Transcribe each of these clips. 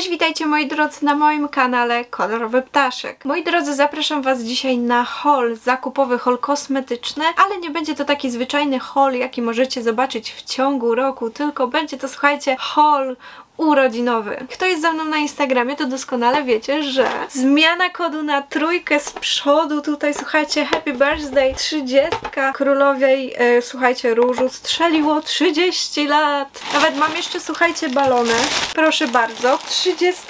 Cześć, witajcie moi drodzy na moim kanale Kolorowy Ptaszek. Moi drodzy, zapraszam Was dzisiaj na haul, zakupowy haul kosmetyczny, ale nie będzie to taki zwyczajny haul, jaki możecie zobaczyć w ciągu roku, tylko będzie to, słuchajcie, haul urodzinowy. Kto jest ze mną na Instagramie, to doskonale wiecie, że zmiana kodu na trójkę z przodu, tutaj słuchajcie, happy birthday 30 królowej, e, słuchajcie, różu strzeliło 30 lat. Nawet mam jeszcze, słuchajcie, balony. Proszę bardzo, 30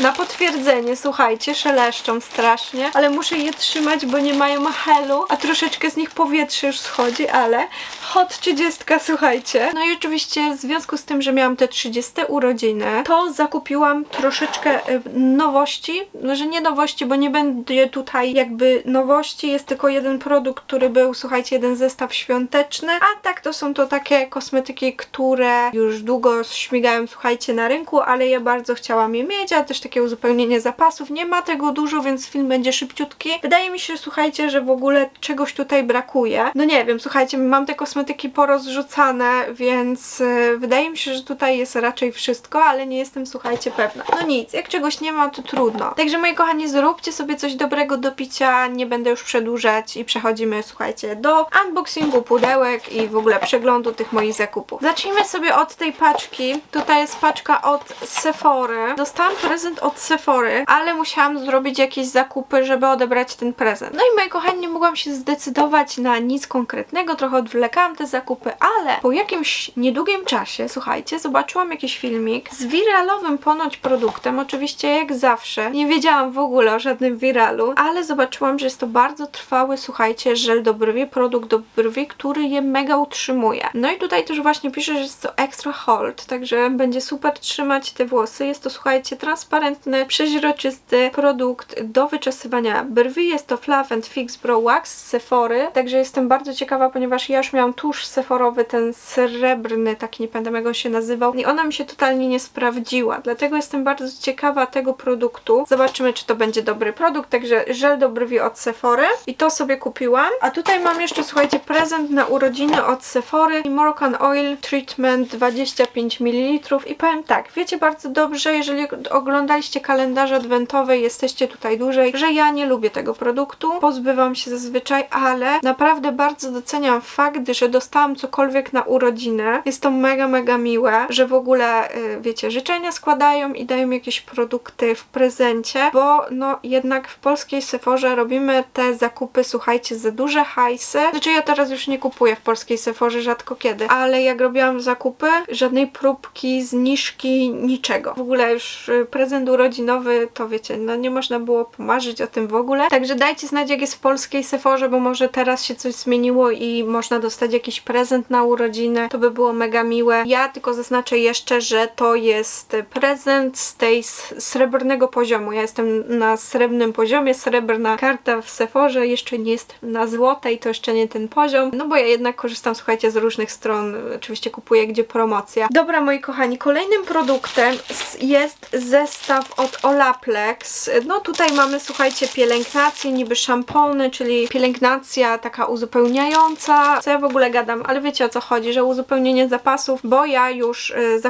na potwierdzenie, słuchajcie, szeleszczą strasznie, ale muszę je trzymać, bo nie mają helu, a troszeczkę z nich powietrze już schodzi, ale hot 30, słuchajcie. No i oczywiście w związku z tym, że miałam te 30 urodziny, to zakupiłam troszeczkę y, nowości, no że nie nowości, bo nie będzie tutaj jakby nowości, jest tylko jeden produkt, który był, słuchajcie, jeden zestaw świąteczny, a tak to są to takie kosmetyki, które już długo śmigają, słuchajcie, na rynku, ale ja bardzo chciałam je mieć, a też takie uzupełnienie zapasów. Nie ma tego dużo, więc film będzie szybciutki. Wydaje mi się, słuchajcie, że w ogóle czegoś tutaj brakuje. No nie wiem, słuchajcie, mam te kosmetyki porozrzucane, więc y, wydaje mi się, że tutaj jest raczej wszystko, ale nie jestem, słuchajcie, pewna. No nic, jak czegoś nie ma, to trudno. Także moi kochani, zróbcie sobie coś dobrego do picia, nie będę już przedłużać i przechodzimy, słuchajcie, do unboxingu pudełek i w ogóle przeglądu tych moich zakupów. Zacznijmy sobie od tej paczki. Tutaj jest paczka od Sephory. Dostałam prezent od Sephory, ale musiałam zrobić jakieś zakupy, żeby odebrać ten prezent. No i moi kochani, nie mogłam się zdecydować na nic konkretnego, trochę odwlekałam te zakupy, ale po jakimś niedługim czasie, słuchajcie, zobaczyłam jakiś filmik z wiralowym ponoć produktem, oczywiście jak zawsze. Nie wiedziałam w ogóle o żadnym wiralu, ale zobaczyłam, że jest to bardzo trwały, słuchajcie, żel do brwi, produkt do brwi, który je mega utrzymuje. No i tutaj też właśnie pisze, że jest to extra hold, także będzie super trzymać te włosy. Jest to, słuchajcie, transparentny, przeźroczysty produkt do wyczesywania brwi. Jest to Fluff and Fix Brow Wax z Sephory, także jestem bardzo ciekawa, ponieważ ja już miałam tusz sephorowy, ten srebrny, taki nie pamiętam jak on się nazywał i ona mi się totalnie nie sprawdziła, dlatego jestem bardzo ciekawa tego produktu. Zobaczymy, czy to będzie dobry produkt, także żel do brwi od Sephory i to sobie kupiłam. A tutaj mam jeszcze, słuchajcie, prezent na urodziny od Sephory i Moroccan Oil Treatment 25 ml i powiem tak, wiecie bardzo dobrze, jeżeli oglądaliście kalendarze adwentowe i jesteście tutaj dłużej, że ja nie lubię tego produktu, pozbywam się zazwyczaj, ale naprawdę bardzo doceniam fakt, że dostałam cokolwiek na urodziny. Jest to mega, mega miłe, że w ogóle, y, wiecie, życzenia składają i dają jakieś produkty w prezencie, bo no jednak w polskiej Sephorze robimy te zakupy, słuchajcie, za duże hajsy. Znaczy ja teraz już nie kupuję w polskiej Sephorze rzadko kiedy, ale jak robiłam zakupy, żadnej próbki, zniżki, niczego. W ogóle już y, prezent urodzinowy, to wiecie, no nie można było pomarzyć o tym w ogóle. Także dajcie znać, jak jest w polskiej Sephorze, bo może teraz się coś zmieniło i można dostać jakiś prezent na urodziny. To by było mega miłe. Ja tylko zaznaczę jeszcze, że to jest prezent z tej srebrnego poziomu. Ja jestem na srebrnym poziomie, srebrna karta w Sephorze jeszcze nie jest na złotej, to jeszcze nie ten poziom. No bo ja jednak korzystam, słuchajcie, z różnych stron. Oczywiście kupuję gdzie promocja. Dobra, moi kochani, kolejnym produktem jest zestaw od Olaplex. No tutaj mamy, słuchajcie, pielęgnację, niby szampony, czyli pielęgnacja taka uzupełniająca. Co ja w ogóle gadam, ale wiecie o co chodzi, że uzupełnienie zapasów, bo ja już y,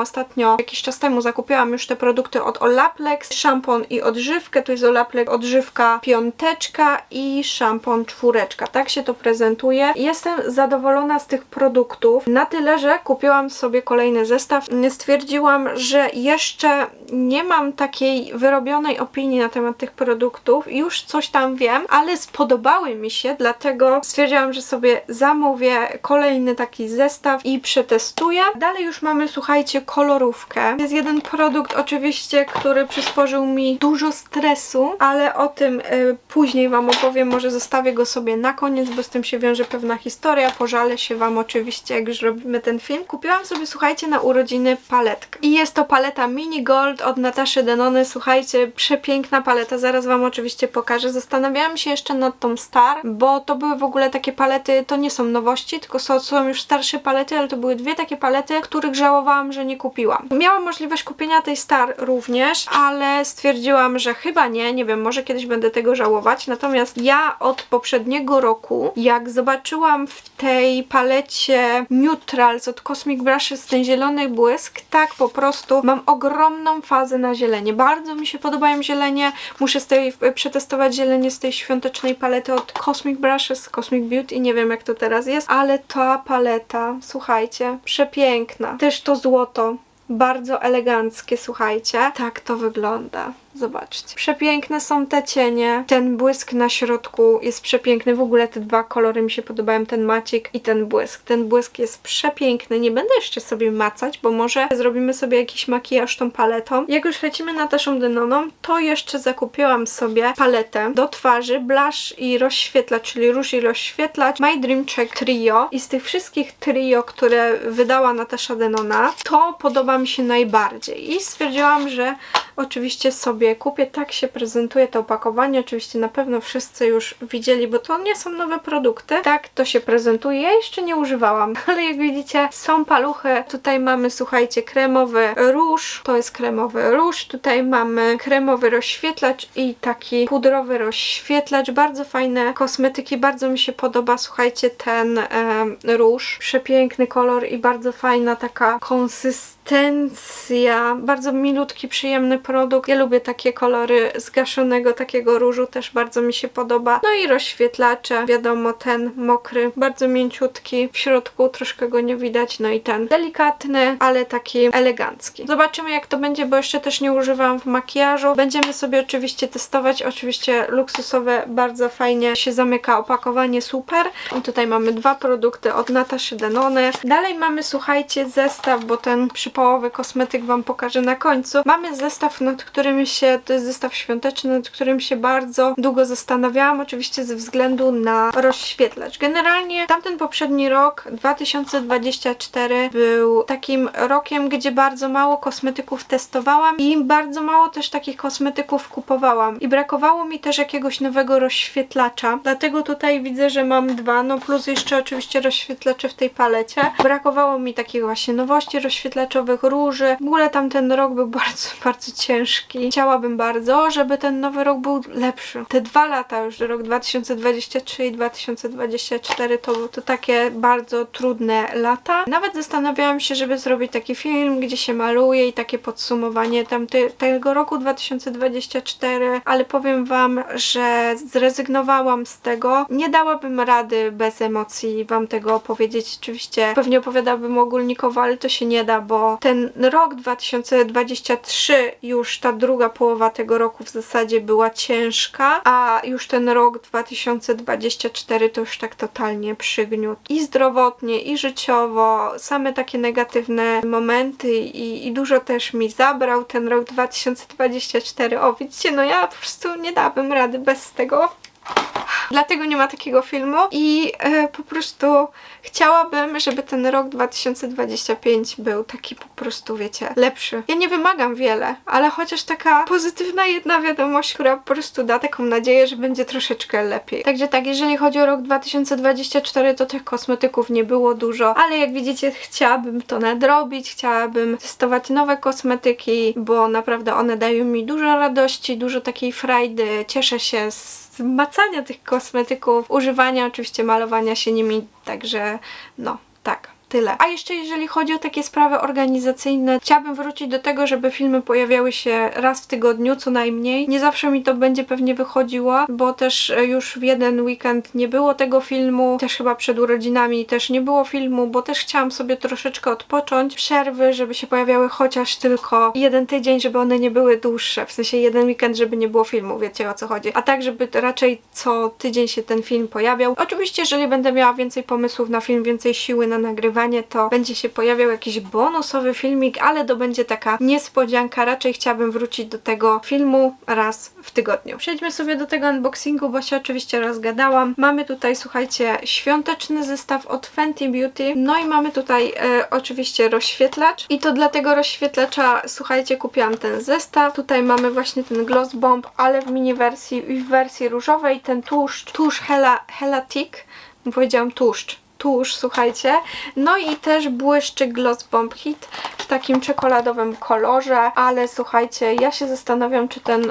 ostatnio, jakiś czas temu zakupiłam już te produkty od Olaplex, szampon i odżywkę, to jest Olaplex odżywka piąteczka i szampon czwóreczka. Tak się to prezentuje. Jestem zadowolona z tych produktów na tyle, że kupiłam sobie kolejny zestaw. Stwierdziłam, że jeszcze nie mam takiej wyrobionej opinii na temat tych produktów. Już coś tam wiem, ale spodobały mi się, dlatego stwierdziłam, że sobie zamówię kolejny taki zestaw i przetestuję. Dalej już mamy, słuchajcie, kolorówkę. Jest jeden produkt oczywiście, który przysporzył mi dużo stresu, ale o tym y, później Wam opowiem. Może zostawię go sobie na koniec, bo z tym się wiąże pewna historia. Pożalę się Wam oczywiście, jak już robimy ten film. Kupiłam sobie, słuchajcie, na urodziny paletkę. I jest to paleta Mini Gold od Nataszy Denony, słuchajcie, przepiękna paleta, zaraz Wam oczywiście pokażę. Zastanawiałam się jeszcze nad tą Star, bo to były w ogóle takie palety, to nie są nowości, tylko są, są już starsze palety, ale to były dwie takie palety, których żałowałam, że nie kupiłam. Miałam możliwość kupienia tej Star również, ale stwierdziłam, że chyba nie, nie wiem, może kiedyś będę tego żałować. Natomiast ja od poprzedniego roku, jak zobaczyłam w tej palecie Neutrals od Cosmic Brushes ten zielony błysk, tak po prostu mam ogromną fazę na zielenie. Bardzo mi się podobają zielenie. Muszę z tej, przetestować zielenie z tej świątecznej palety od Cosmic Brushes, Cosmic Beauty, nie wiem jak to teraz jest, ale ta paleta, słuchajcie, przepiękna. Też to złoto. Bardzo eleganckie, słuchajcie. Tak to wygląda. Zobaczcie. Przepiękne są te cienie. Ten błysk na środku jest przepiękny. W ogóle te dwa kolory mi się podobają. Ten macik i ten błysk. Ten błysk jest przepiękny. Nie będę jeszcze sobie macać, bo może zrobimy sobie jakiś makijaż tą paletą. Jak już lecimy Nataszą Denoną, to jeszcze zakupiłam sobie paletę do twarzy, blush i rozświetlacz, czyli róż i rozświetlacz My Dream Check Trio. I z tych wszystkich trio, które wydała Natasza Denona, to podoba mi się najbardziej. I stwierdziłam, że oczywiście sobie kupię. Tak się prezentuje to opakowanie. Oczywiście na pewno wszyscy już widzieli, bo to nie są nowe produkty. Tak to się prezentuje. Ja jeszcze nie używałam, ale jak widzicie są paluchy. Tutaj mamy, słuchajcie, kremowy róż. To jest kremowy róż. Tutaj mamy kremowy rozświetlacz i taki pudrowy rozświetlacz. Bardzo fajne kosmetyki. Bardzo mi się podoba, słuchajcie, ten e, róż. Przepiękny kolor i bardzo fajna taka konsystencja. Bardzo milutki, przyjemny produkt. Ja lubię takie kolory zgaszonego takiego różu, też bardzo mi się podoba. No i rozświetlacze, wiadomo, ten mokry, bardzo mięciutki, w środku troszkę go nie widać, no i ten delikatny, ale taki elegancki. Zobaczymy jak to będzie, bo jeszcze też nie używałam w makijażu. Będziemy sobie oczywiście testować, oczywiście luksusowe, bardzo fajnie się zamyka opakowanie, super. I tutaj mamy dwa produkty od Nataszy Denony. Dalej mamy, słuchajcie, zestaw, bo ten przypołowy kosmetyk Wam pokażę na końcu. Mamy zestaw, nad którym się, to jest zestaw świąteczny, nad którym się bardzo długo zastanawiałam, oczywiście ze względu na rozświetlacz. Generalnie tamten poprzedni rok, 2024, był takim rokiem, gdzie bardzo mało kosmetyków testowałam i bardzo mało też takich kosmetyków kupowałam. I brakowało mi też jakiegoś nowego rozświetlacza, dlatego tutaj widzę, że mam dwa, no plus jeszcze oczywiście rozświetlacze w tej palecie. Brakowało mi takich właśnie nowości rozświetlaczowych, róży. W ogóle tamten rok był bardzo, bardzo ciężki. Chciałabym bardzo, żeby ten nowy rok był lepszy. Te dwa lata już, rok 2023 i 2024 to, to takie bardzo trudne lata. Nawet zastanawiałam się, żeby zrobić taki film, gdzie się maluje i takie podsumowanie tamty, tego roku 2024, ale powiem Wam, że zrezygnowałam z tego. Nie dałabym rady bez emocji Wam tego opowiedzieć. Oczywiście pewnie opowiadałabym ogólnikowo, ale to się nie da, bo ten rok 2023, już ta druga połowa tego roku w zasadzie była ciężka, a już ten rok 2024 to już tak totalnie przygniótł. I zdrowotnie, i życiowo, same takie negatywne momenty i, i dużo też mi zabrał ten rok 2024. O, widzicie, no ja po prostu nie dałabym rady bez tego. Dlatego nie ma takiego filmu i e, po prostu chciałabym, żeby ten rok 2025 był taki po prostu, wiecie, lepszy. Ja nie wymagam wiele, ale chociaż taka pozytywna jedna wiadomość, która po prostu da taką nadzieję, że będzie troszeczkę lepiej. Także tak, jeżeli chodzi o rok 2024, to tych kosmetyków nie było dużo, ale jak widzicie, chciałabym to nadrobić, chciałabym testować nowe kosmetyki, bo naprawdę one dają mi dużo radości, dużo takiej frajdy, cieszę się z macania tych kosmetyków, używania, oczywiście malowania się nimi, także no, tak tyle. A jeszcze jeżeli chodzi o takie sprawy organizacyjne, chciałabym wrócić do tego, żeby filmy pojawiały się raz w tygodniu, co najmniej. Nie zawsze mi to będzie pewnie wychodziło, bo też już w jeden weekend nie było tego filmu, też chyba przed urodzinami też nie było filmu, bo też chciałam sobie troszeczkę odpocząć, przerwy, żeby się pojawiały chociaż tylko jeden tydzień, żeby one nie były dłuższe, w sensie jeden weekend, żeby nie było filmu, wiecie o co chodzi. A tak, żeby raczej co tydzień się ten film pojawiał. Oczywiście, jeżeli będę miała więcej pomysłów na film, więcej siły na nagrywanie, to będzie się pojawiał jakiś bonusowy filmik, ale to będzie taka niespodzianka. Raczej chciałabym wrócić do tego filmu raz w tygodniu. Przejdźmy sobie do tego unboxingu, bo się oczywiście rozgadałam. Mamy tutaj, słuchajcie, świąteczny zestaw od Fenty Beauty. No i mamy tutaj e, oczywiście rozświetlacz. I to dla tego rozświetlacza, słuchajcie, kupiłam ten zestaw. Tutaj mamy właśnie ten Gloss Bomb, ale w mini wersji i w wersji różowej. Ten tłuszcz, tłuszcz Hela, Helatic. Powiedziałam tłuszcz tusz, słuchajcie. No i też błyszczyk Gloss Bomb Hit w takim czekoladowym kolorze, ale słuchajcie, ja się zastanawiam, czy ten, e,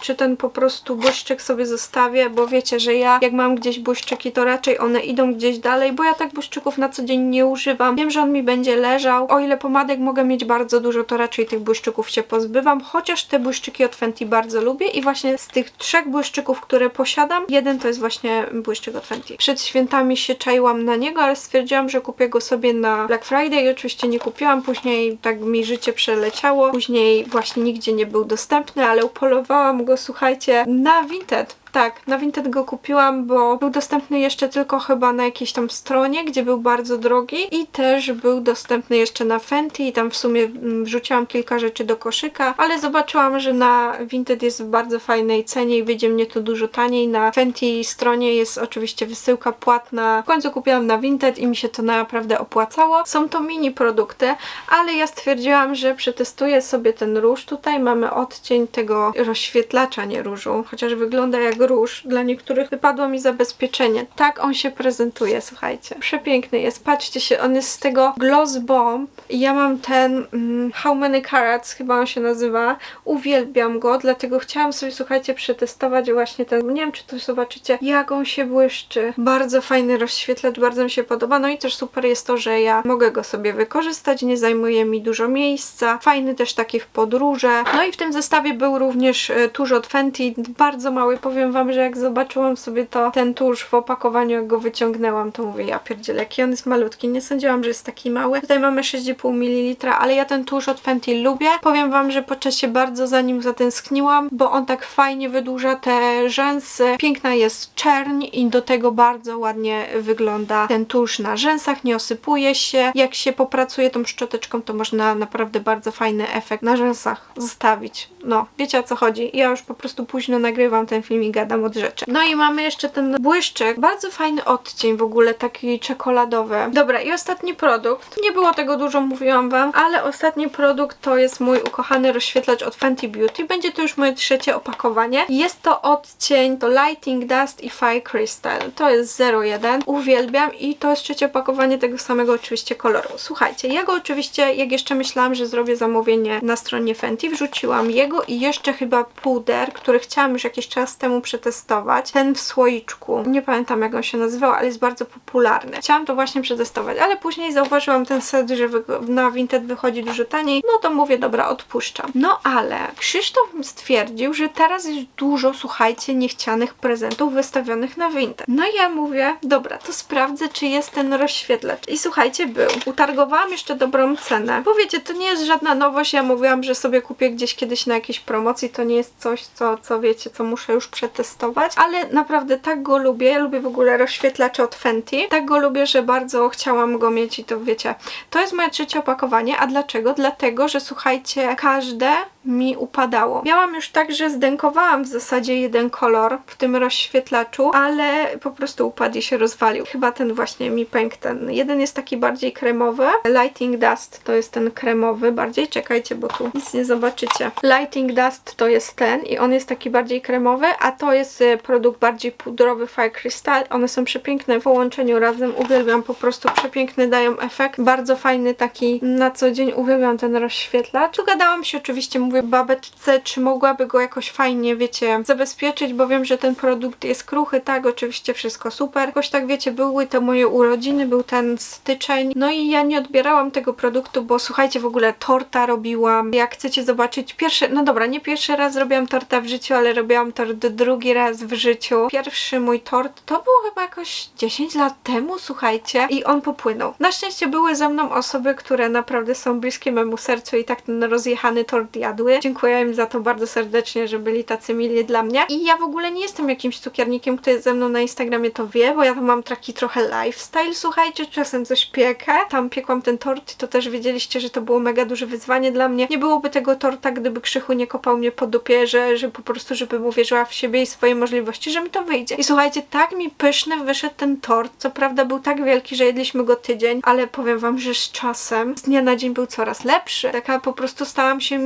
czy ten po prostu błyszczyk sobie zostawię, bo wiecie, że ja jak mam gdzieś błyszczyki, to raczej one idą gdzieś dalej, bo ja tak błyszczyków na co dzień nie używam. Wiem, że on mi będzie leżał. O ile pomadek mogę mieć bardzo dużo, to raczej tych błyszczyków się pozbywam, chociaż te błyszczyki od Fenty bardzo lubię i właśnie z tych trzech błyszczyków, które posiadam, jeden to jest właśnie błyszczyk od Fenty. Przed świętami się czaiłam na niego, ale stwierdziłam, że kupię go sobie na Black Friday i oczywiście nie kupiłam, później tak mi życie przeleciało, później właśnie nigdzie nie był dostępny, ale upolowałam go, słuchajcie, na Vinted. Tak, na Vinted go kupiłam, bo był dostępny jeszcze tylko chyba na jakiejś tam stronie, gdzie był bardzo drogi i też był dostępny jeszcze na Fenty i tam w sumie mm, wrzuciłam kilka rzeczy do koszyka, ale zobaczyłam, że na Vinted jest w bardzo fajnej cenie i wyjdzie mnie to dużo taniej. Na Fenty stronie jest oczywiście wysyłka płatna. W końcu kupiłam na Vinted i mi się to naprawdę opłacało. Są to mini produkty, ale ja stwierdziłam, że przetestuję sobie ten róż. Tutaj mamy odcień tego rozświetlacza, nie różu, chociaż wygląda jak róż. Dla niektórych wypadło mi zabezpieczenie. Tak on się prezentuje, słuchajcie. Przepiękny jest. Patrzcie się, on jest z tego Gloss Bomb i ja mam ten mm, How Many Carats, chyba on się nazywa. Uwielbiam go, dlatego chciałam sobie, słuchajcie, przetestować właśnie ten. Nie wiem, czy to zobaczycie, jak on się błyszczy. Bardzo fajny rozświetlacz, bardzo mi się podoba. No i też super jest to, że ja mogę go sobie wykorzystać, nie zajmuje mi dużo miejsca. Fajny też taki w podróże. No i w tym zestawie był również e, tuż od Fenty, bardzo mały, powiem wam, że jak zobaczyłam sobie to, ten tusz w opakowaniu, jak go wyciągnęłam, to mówię, ja pierdzielę, jaki on jest malutki. Nie sądziłam, że jest taki mały. Tutaj mamy 6,5 ml, ale ja ten tusz od Fenty lubię. Powiem wam, że po czasie bardzo za nim zatęskniłam, bo on tak fajnie wydłuża te rzęsy. Piękna jest czerń i do tego bardzo ładnie wygląda ten tusz na rzęsach, nie osypuje się. Jak się popracuje tą szczoteczką, to można naprawdę bardzo fajny efekt na rzęsach zostawić. No, wiecie o co chodzi. Ja już po prostu późno nagrywam ten film i gadam od rzeczy. No i mamy jeszcze ten błyszczyk. Bardzo fajny odcień w ogóle, taki czekoladowy. Dobra, i ostatni produkt. Nie było tego dużo, mówiłam wam, ale ostatni produkt to jest mój ukochany rozświetlacz od Fenty Beauty. Będzie to już moje trzecie opakowanie. Jest to odcień to Lighting Dust i Fire Crystal. To jest 01. Uwielbiam i to jest trzecie opakowanie tego samego oczywiście koloru. Słuchajcie, ja go oczywiście, jak jeszcze myślałam, że zrobię zamówienie na stronie Fenty, wrzuciłam jego i jeszcze chyba puder, który chciałam już jakiś czas temu przetestować. Ten w słoiczku. Nie pamiętam jak on się nazywał, ale jest bardzo popularny. Chciałam to właśnie przetestować, ale później zauważyłam ten set, że na Vinted wychodzi dużo taniej. No to mówię, dobra, odpuszczam. No ale Krzysztof stwierdził, że teraz jest dużo, słuchajcie, niechcianych prezentów wystawionych na Vinted. No i ja mówię, dobra, to sprawdzę, czy jest ten rozświetlacz. I słuchajcie, był. Utargowałam jeszcze dobrą cenę. Bo wiecie, to nie jest żadna nowość. Ja mówiłam, że sobie kupię gdzieś kiedyś na jakiejś promocji. To nie jest coś, co, co wiecie, co muszę już przetestować. Ale naprawdę tak go lubię. Ja lubię w ogóle rozświetlacze od Fenty. Tak go lubię, że bardzo chciałam go mieć i to wiecie. To jest moje trzecie opakowanie. A dlaczego? Dlatego, że słuchajcie, każde mi upadało. Miałam już tak, że zdękowałam w zasadzie jeden kolor w tym rozświetlaczu, ale po prostu upadł i się rozwalił. Chyba ten właśnie mi pękł. Ten jeden jest taki bardziej kremowy. Lighting Dust to jest ten kremowy bardziej. Czekajcie, bo tu nic nie zobaczycie. Lighting Dust to jest ten i on jest taki bardziej kremowy, a to jest e, produkt bardziej pudrowy Fire Crystal. One są przepiękne w połączeniu razem. Uwielbiam po prostu przepiękny, dają efekt. Bardzo fajny taki na co dzień. Uwielbiam ten rozświetlacz. Dogadałam się oczywiście, mówię babeczce, czy mogłaby go jakoś fajnie, wiecie, zabezpieczyć, bo wiem, że ten produkt jest kruchy, tak, oczywiście wszystko super. Jakoś tak, wiecie, były to moje urodziny, był ten styczeń, no i ja nie odbierałam tego produktu, bo słuchajcie, w ogóle torta robiłam. Jak chcecie zobaczyć, pierwszy, no dobra, nie pierwszy raz robiłam torta w życiu, ale robiłam tort drugi raz w życiu. Pierwszy mój tort to było chyba jakoś 10 lat temu, słuchajcie, i on popłynął. Na szczęście były ze mną osoby, które naprawdę są bliskie memu sercu i tak ten rozjechany tort jadły jadły. Dziękuję im za to bardzo serdecznie, że byli tacy mili dla mnie. I ja w ogóle nie jestem jakimś cukiernikiem, kto jest ze mną na Instagramie, to wie, bo ja tam mam taki trochę lifestyle, słuchajcie, czasem coś piekę. Tam piekłam ten tort i to też wiedzieliście, że to było mega duże wyzwanie dla mnie. Nie byłoby tego torta, gdyby Krzychu nie kopał mnie po dupie, że, że po prostu, żebym uwierzyła w siebie i swoje możliwości, że mi to wyjdzie. I słuchajcie, tak mi pyszny wyszedł ten tort. Co prawda był tak wielki, że jedliśmy go tydzień, ale powiem wam, że z czasem, z dnia na dzień był coraz lepszy. Taka po prostu stałam się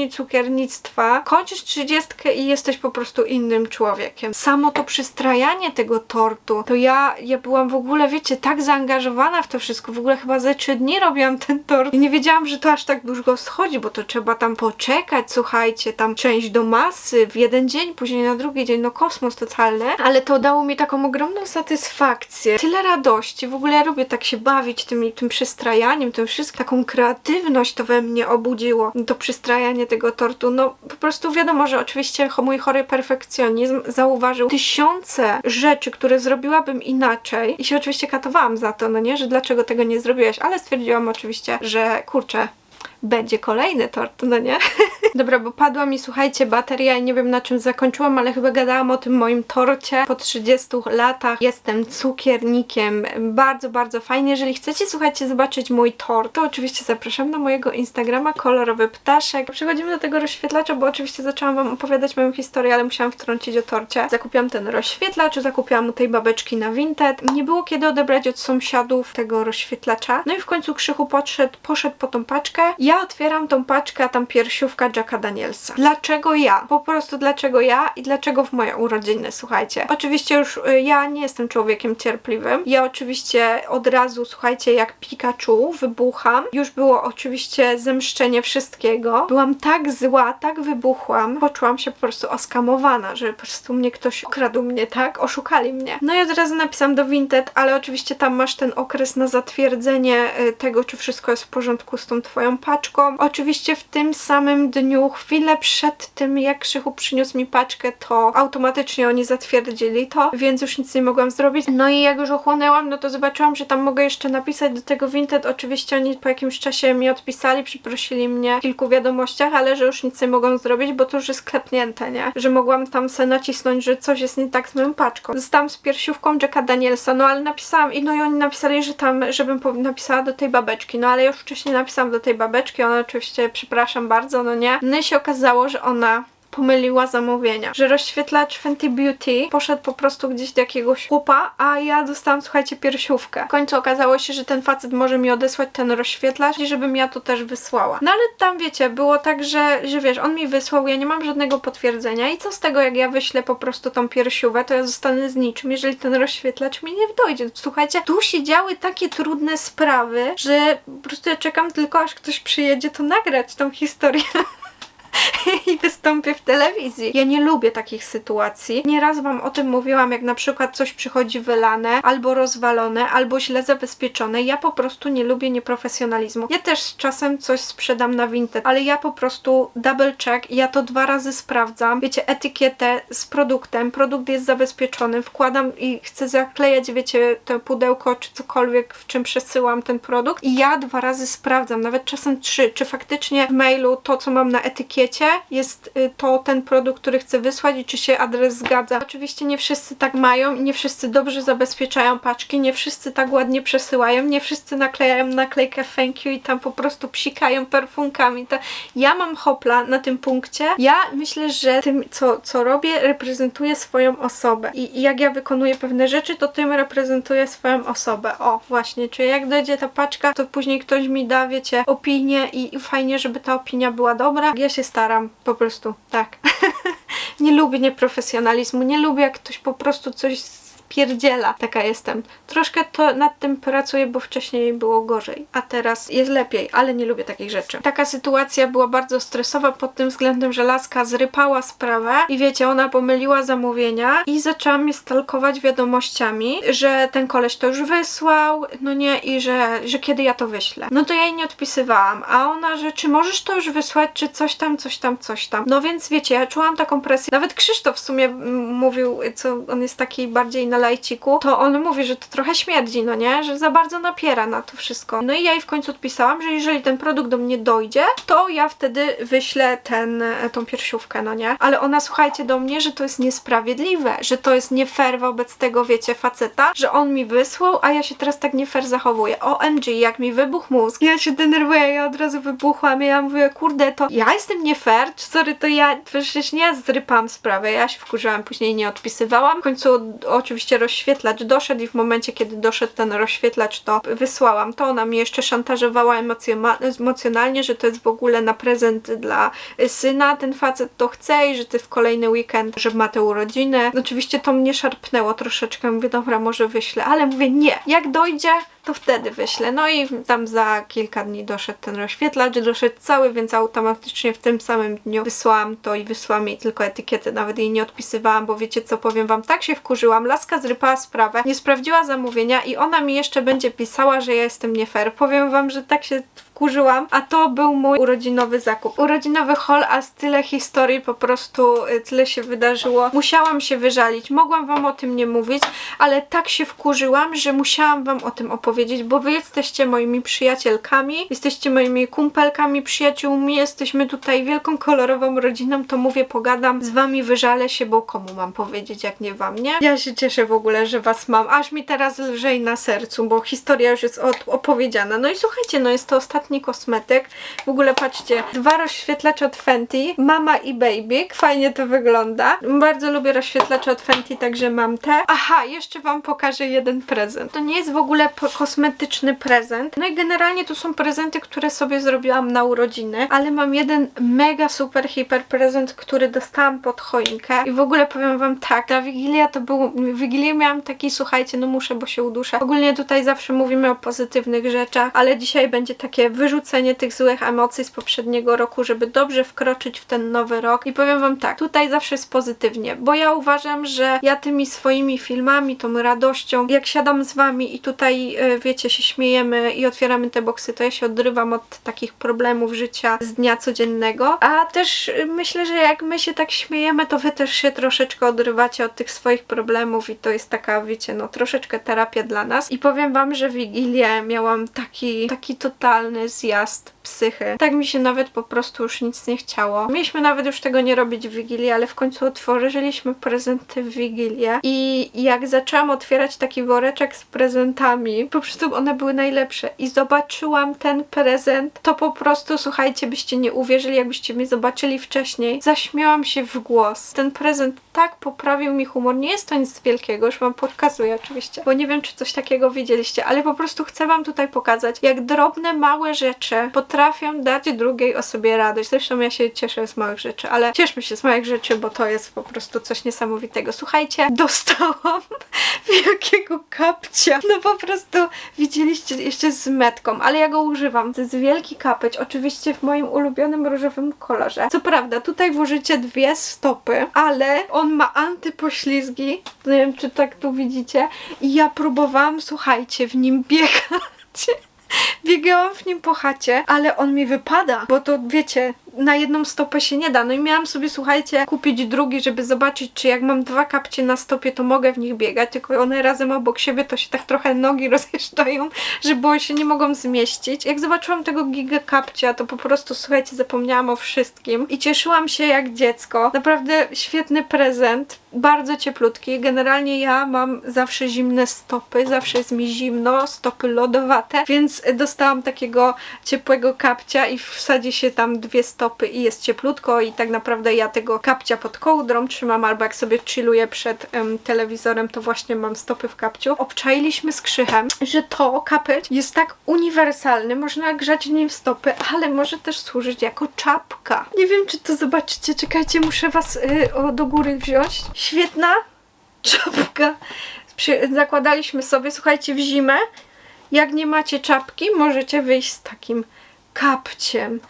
mistrzyni cukiernictwa. Kończysz trzydziestkę i jesteś po prostu innym człowiekiem. Samo to przystrajanie tego tortu, to ja, ja byłam w ogóle, wiecie, tak zaangażowana w to wszystko. W ogóle chyba ze trzy dni robiłam ten tort i nie wiedziałam, że to aż tak długo schodzi, bo to trzeba tam poczekać, słuchajcie, tam część do masy w jeden dzień, później na drugi dzień, no kosmos totalny. Ale to dało mi taką ogromną satysfakcję. Tyle radości. W ogóle ja lubię tak się bawić tym, tym przystrajaniem, tym wszystkim. Taką kreatywność to we mnie obudziło. To przystrajanie tego tortu. No po prostu wiadomo, że oczywiście mój chory perfekcjonizm zauważył tysiące rzeczy, które zrobiłabym inaczej i się oczywiście katowałam za to, no nie, że dlaczego tego nie zrobiłaś, ale stwierdziłam oczywiście, że kurczę, będzie kolejny tort, no nie? Dobra, bo padła mi, słuchajcie, bateria i nie wiem na czym zakończyłam, ale chyba gadałam o tym moim torcie. Po 30 latach jestem cukiernikiem. Bardzo, bardzo fajnie. Jeżeli chcecie, słuchajcie, zobaczyć mój tort, to oczywiście zapraszam na mojego Instagrama kolorowy ptaszek. Przechodzimy do tego rozświetlacza, bo oczywiście zaczęłam wam opowiadać moją historię, ale musiałam wtrącić o torcie. Zakupiłam ten rozświetlacz, zakupiłam u tej babeczki na Vinted. Nie było kiedy odebrać od sąsiadów tego rozświetlacza. No i w końcu Krzychu podszedł, poszedł po tą paczkę. Ja otwieram tą paczkę, a tam piersiówka Jacka Danielsa. Dlaczego ja? Po prostu dlaczego ja i dlaczego w moje urodziny, słuchajcie. Oczywiście już y, ja nie jestem człowiekiem cierpliwym. Ja oczywiście od razu, słuchajcie, jak Pikachu wybucham. Już było oczywiście zemszczenie wszystkiego. Byłam tak zła, tak wybuchłam. Poczułam się po prostu oskamowana, że po prostu mnie ktoś okradł mnie, tak? Oszukali mnie. No i od razu napisałam do Vinted, ale oczywiście tam masz ten okres na zatwierdzenie y, tego, czy wszystko jest w porządku z tą twoją paczką. Oczywiście w tym samym dniu, chwilę przed tym, jak Krzychu przyniósł mi paczkę, to automatycznie oni zatwierdzili to, więc już nic nie mogłam zrobić. No i jak już ochłonęłam, no to zobaczyłam, że tam mogę jeszcze napisać do tego Vinted. Oczywiście oni po jakimś czasie mi odpisali, przeprosili mnie w kilku wiadomościach, ale że już nic nie mogą zrobić, bo to już jest klepnięte, nie? Że mogłam tam se nacisnąć, że coś jest nie tak z moją paczką. Zostałam z piersiówką Jacka Danielsa, no ale napisałam i no i oni napisali, że tam, żebym napisała do tej babeczki, no ale już wcześniej napisałam do tej babeczki, ona oczywiście, przepraszam bardzo, no nie. No i się okazało, że ona pomyliła zamówienia, że rozświetlacz Fenty Beauty poszedł po prostu gdzieś do jakiegoś chłopa, a ja dostałam, słuchajcie, piersiówkę. W końcu okazało się, że ten facet może mi odesłać ten rozświetlacz i żebym ja to też wysłała. No ale tam, wiecie, było tak, że, że wiesz, on mi wysłał, ja nie mam żadnego potwierdzenia i co z tego, jak ja wyślę po prostu tą piersiówę, to ja zostanę z niczym, jeżeli ten rozświetlacz mi nie dojdzie. Słuchajcie, tu się działy takie trudne sprawy, że po prostu ja czekam tylko, aż ktoś przyjedzie to nagrać tą historię. i wystąpię w telewizji. Ja nie lubię takich sytuacji. Nieraz wam o tym mówiłam, jak na przykład coś przychodzi wylane, albo rozwalone, albo źle zabezpieczone. Ja po prostu nie lubię nieprofesjonalizmu. Ja też czasem coś sprzedam na Vinted, ale ja po prostu double check ja to dwa razy sprawdzam. Wiecie, etykietę z produktem, produkt jest zabezpieczony, wkładam i chcę zaklejać, wiecie, to pudełko czy cokolwiek, w czym przesyłam ten produkt i ja dwa razy sprawdzam, nawet czasem trzy, czy faktycznie w mailu to, co mam na etykiecie jest y, to ten produkt, który chcę wysłać i czy się adres zgadza. Oczywiście nie wszyscy tak mają i nie wszyscy dobrze zabezpieczają paczki, nie wszyscy tak ładnie przesyłają, nie wszyscy naklejają naklejkę thank you i tam po prostu psikają perfumkami. To ja mam hopla na tym punkcie. Ja myślę, że tym, co, co robię, reprezentuje swoją osobę. I, I jak ja wykonuję pewne rzeczy, to tym reprezentuję swoją osobę. O, właśnie, czyli jak dojdzie ta paczka, to później ktoś mi da, wiecie, opinię i, i fajnie, żeby ta opinia była dobra. Ja się staram, po prostu, tak. nie lubię nieprofesjonalizmu, nie lubię jak ktoś po prostu coś pierdziela. Taka jestem. Troszkę to nad tym pracuję, bo wcześniej było gorzej, a teraz jest lepiej, ale nie lubię takich rzeczy. Taka sytuacja była bardzo stresowa pod tym względem, że laska zrypała sprawę i wiecie, ona pomyliła zamówienia i zaczęła mnie stalkować wiadomościami, że ten koleś to już wysłał, no nie, i że, że kiedy ja to wyślę. No to ja jej nie odpisywałam, a ona, że czy możesz to już wysłać, czy coś tam, coś tam, coś tam. No więc wiecie, ja czułam taką presję. Nawet Krzysztof w sumie mówił, co on jest taki bardziej na Himalajciku, to on mówi, że to trochę śmierdzi, no nie? Że za bardzo napiera na to wszystko. No i ja jej w końcu odpisałam, że jeżeli ten produkt do mnie dojdzie, to ja wtedy wyślę ten, e, tą piersiówkę, no nie? Ale ona, słuchajcie do mnie, że to jest niesprawiedliwe, że to jest nie fair wobec tego, wiecie, faceta, że on mi wysłał, a ja się teraz tak nie fair zachowuję. OMG, jak mi wybuchł mózg. Ja się denerwuję, ja od razu wybuchłam, ja mówię, kurde, to ja jestem nie fair, sorry, to ja, przecież nie ja zrypałam sprawę, ja się wkurzyłam, później nie odpisywałam. W końcu oczywiście rozświetlacz doszedł i w momencie, kiedy doszedł ten rozświetlacz, to wysłałam to. Ona mnie jeszcze szantażowała emocjonalnie, że to jest w ogóle na prezent dla syna, ten facet to chce i że ty w kolejny weekend, że ma te urodziny. Oczywiście to mnie szarpnęło troszeczkę, mówię, dobra, może wyślę, ale mówię, nie, jak dojdzie, to wtedy wyślę. No i tam za kilka dni doszedł ten rozświetlacz, doszedł cały, więc automatycznie w tym samym dniu wysłałam to i wysłałam jej tylko etykiety, nawet jej nie odpisywałam, bo wiecie co, powiem wam, tak się wkurzyłam, laska zrypała sprawę, nie sprawdziła zamówienia i ona mi jeszcze będzie pisała, że ja jestem nie fair. Powiem wam, że tak się wkurzyłam, a to był mój urodzinowy zakup. Urodzinowy haul, a z tyle historii po prostu y, tyle się wydarzyło. Musiałam się wyżalić, mogłam wam o tym nie mówić, ale tak się wkurzyłam, że musiałam wam o tym opowiedzieć, bo wy jesteście moimi przyjacielkami, jesteście moimi kumpelkami, przyjaciółmi, jesteśmy tutaj wielką kolorową rodziną, to mówię, pogadam z wami, wyżalę się, bo komu mam powiedzieć, jak nie wam, nie? Ja się cieszę w ogóle, że was mam, aż mi teraz lżej na sercu, bo historia już jest opowiedziana. No i słuchajcie, no jest to ostatni kosmetyk. W ogóle patrzcie, dwa rozświetlacze od Fenty, Mama i Baby. Fajnie to wygląda. Bardzo lubię rozświetlacze od Fenty, także mam te. Aha, jeszcze wam pokażę jeden prezent. To nie jest w ogóle kosmetyczny prezent. No i generalnie to są prezenty, które sobie zrobiłam na urodziny, ale mam jeden mega super hiper prezent, który dostałam pod choinkę i w ogóle powiem wam tak, ta Wigilia to był, Wigilię miałam taki, słuchajcie, no muszę, bo się uduszę. Ogólnie tutaj zawsze mówimy o pozytywnych rzeczach, ale dzisiaj będzie takie wyrzucenie tych złych emocji z poprzedniego roku, żeby dobrze wkroczyć w ten nowy rok. I powiem wam tak, tutaj zawsze jest pozytywnie, bo ja uważam, że ja tymi swoimi filmami, tą radością, jak siadam z wami i tutaj, e, wiecie, się śmiejemy i otwieramy te boksy, to ja się odrywam od takich problemów życia z dnia codziennego. A też e, myślę, że jak my się tak śmiejemy, to wy też się troszeczkę odrywacie od tych swoich problemów i to jest taka, wiecie, no troszeczkę terapia dla nas. I powiem wam, że Wigilię miałam taki, taki totalny Sziasztok! Psychy. Tak mi się nawet po prostu już nic nie chciało. Mieliśmy nawet już tego nie robić w Wigilię, ale w końcu otworzyliśmy prezenty w Wigilię i jak zaczęłam otwierać taki woreczek z prezentami, po prostu one były najlepsze i zobaczyłam ten prezent, to po prostu, słuchajcie, byście nie uwierzyli, jakbyście mnie zobaczyli wcześniej. Zaśmiałam się w głos. Ten prezent tak poprawił mi humor. Nie jest to nic wielkiego, już wam pokazuję oczywiście, bo nie wiem, czy coś takiego widzieliście, ale po prostu chcę wam tutaj pokazać, jak drobne, małe rzeczy potrafią dać drugiej osobie radość. Zresztą ja się cieszę z małych rzeczy, ale cieszmy się z małych rzeczy, bo to jest po prostu coś niesamowitego. Słuchajcie, dostałam wielkiego kapcia. No po prostu widzieliście jeszcze z metką, ale ja go używam. To jest wielki kapeć, oczywiście w moim ulubionym różowym kolorze. Co prawda, tutaj włożycie dwie stopy, ale on ma antypoślizgi. Nie wiem, czy tak tu widzicie. I ja próbowałam, słuchajcie, w nim biegać. Biegałam w nim po chacie, ale on mi wypada, bo to wiecie, na jedną stopę się nie da. No i miałam sobie, słuchajcie, kupić drugi, żeby zobaczyć, czy jak mam dwa kapcie na stopie, to mogę w nich biegać, tylko one razem obok siebie to się tak trochę nogi rozjeżdżają, że bo się nie mogą zmieścić. Jak zobaczyłam tego giga kapcia, to po prostu, słuchajcie, zapomniałam o wszystkim i cieszyłam się jak dziecko. Naprawdę świetny prezent, bardzo cieplutki. Generalnie ja mam zawsze zimne stopy, zawsze jest mi zimno, stopy lodowate, więc dostałam takiego ciepłego kapcia i wsadzi się tam dwie stopy i jest cieplutko i tak naprawdę ja tego kapcia pod kołdrą trzymam albo jak sobie chilluję przed em, telewizorem, to właśnie mam stopy w kapciu. Obczailiśmy z Krzychem, że to kapeć jest tak uniwersalny, można grzać w nim stopy, ale może też służyć jako czapka. Nie wiem, czy to zobaczycie, czekajcie, muszę was y, o, do góry wziąć. Świetna czapka. Przy, zakładaliśmy sobie, słuchajcie, w zimę, jak nie macie czapki, możecie wyjść z takim kapciem.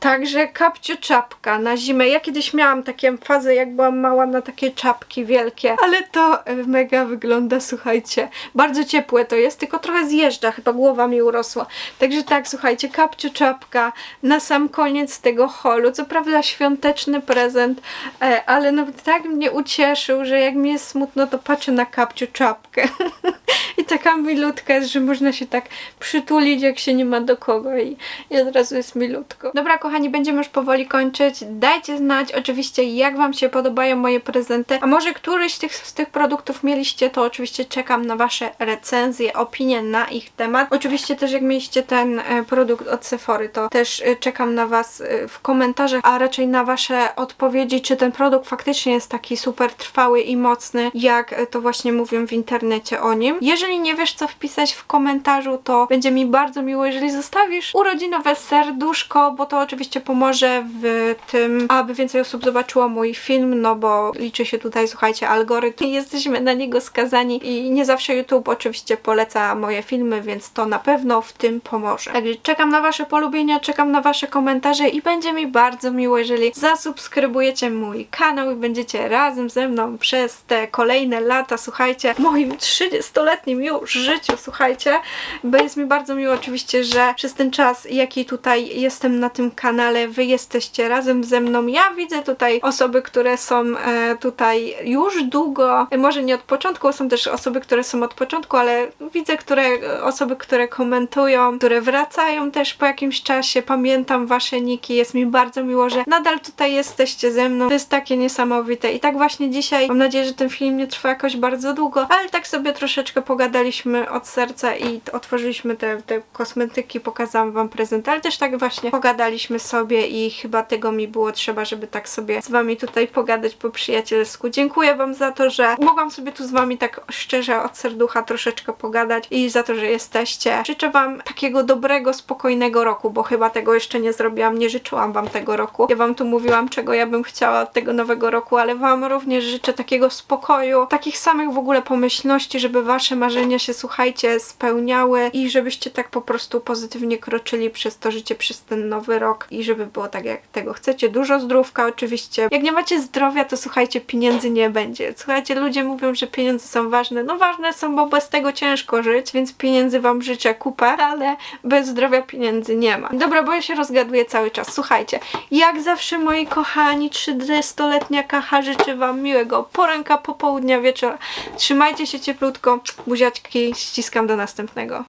Także kapciu czapka na zimę. Ja kiedyś miałam takie fazę, jak byłam mała, na takie czapki wielkie, ale to e, mega wygląda, słuchajcie. Bardzo ciepłe to jest, tylko trochę zjeżdża, chyba głowa mi urosła. Także tak, słuchajcie, kapciu czapka na sam koniec tego holu. Co prawda świąteczny prezent, e, ale nawet tak mnie ucieszył, że jak mi jest smutno, to patrzę na kapciu czapkę. I taka milutka jest, że można się tak przytulić, jak się nie ma do kogo i, i od razu jest milutko. Dobra, kochani, będziemy już powoli kończyć. Dajcie znać oczywiście, jak Wam się podobają moje prezenty, a może któryś z tych, z tych produktów mieliście, to oczywiście czekam na Wasze recenzje, opinie na ich temat. Oczywiście też jak mieliście ten e, produkt od Sephory, to też e, czekam na Was e, w komentarzach, a raczej na Wasze odpowiedzi, czy ten produkt faktycznie jest taki super trwały i mocny, jak to właśnie mówią w internecie o nim. Jeżeli nie wiesz, co wpisać w komentarzu, to będzie mi bardzo miło, jeżeli zostawisz urodzinowe serduszko, bo to oczywiście pomoże w tym, aby więcej osób zobaczyło mój film, no bo liczy się tutaj, słuchajcie, algorytm. Jesteśmy na niego skazani i nie zawsze YouTube oczywiście poleca moje filmy, więc to na pewno w tym pomoże. Także czekam na Wasze polubienia, czekam na Wasze komentarze i będzie mi bardzo miło, jeżeli zasubskrybujecie mój kanał i będziecie razem ze mną przez te kolejne lata, słuchajcie, w moim 30-letnim już życiu, słuchajcie, bo jest mi bardzo miło oczywiście, że przez ten czas, jaki tutaj jestem na tym kanale, Wy jesteście razem ze mną. Ja widzę tutaj osoby, które są e, tutaj już długo, e, może nie od początku, są też osoby, które są od początku, ale widzę które, osoby, które komentują, które wracają też po jakimś czasie. Pamiętam Wasze niki, jest mi bardzo miło, że nadal tutaj jesteście ze mną. To jest takie niesamowite. I tak właśnie dzisiaj, mam nadzieję, że ten film nie trwa jakoś bardzo długo, ale tak sobie troszeczkę pogadaliśmy od serca i otworzyliśmy te, te kosmetyki, pokazałam Wam prezent, ale też tak właśnie pogadaliśmy sobie i chyba tego mi było trzeba, żeby tak sobie z Wami tutaj pogadać po przyjacielsku. Dziękuję Wam za to, że mogłam sobie tu z Wami tak szczerze od serducha troszeczkę pogadać i za to, że jesteście. Życzę Wam takiego dobrego, spokojnego roku, bo chyba tego jeszcze nie zrobiłam, nie życzyłam Wam tego roku. Ja Wam tu mówiłam, czego ja bym chciała od tego nowego roku, ale Wam również życzę takiego spokoju, takich samych w ogóle pomyślności, żeby Wasze marzenia się, słuchajcie, spełniały i żebyście tak po prostu pozytywnie kroczyli przez to życie, przez ten nowy rok i żeby było tak, jak tego chcecie. Dużo zdrówka oczywiście. Jak nie macie zdrowia, to słuchajcie, pieniędzy nie będzie. Słuchajcie, ludzie mówią, że pieniądze są ważne. No ważne są, bo bez tego ciężko żyć, więc pieniędzy Wam życzę kupę, ale bez zdrowia pieniędzy nie ma. Dobra, bo ja się rozgaduję cały czas. Słuchajcie, jak zawsze moi kochani, 30-letnia kacha życzy Wam miłego poranka, popołudnia, wieczora. Trzymajcie się cieplutko, buziaczki, ściskam do następnego.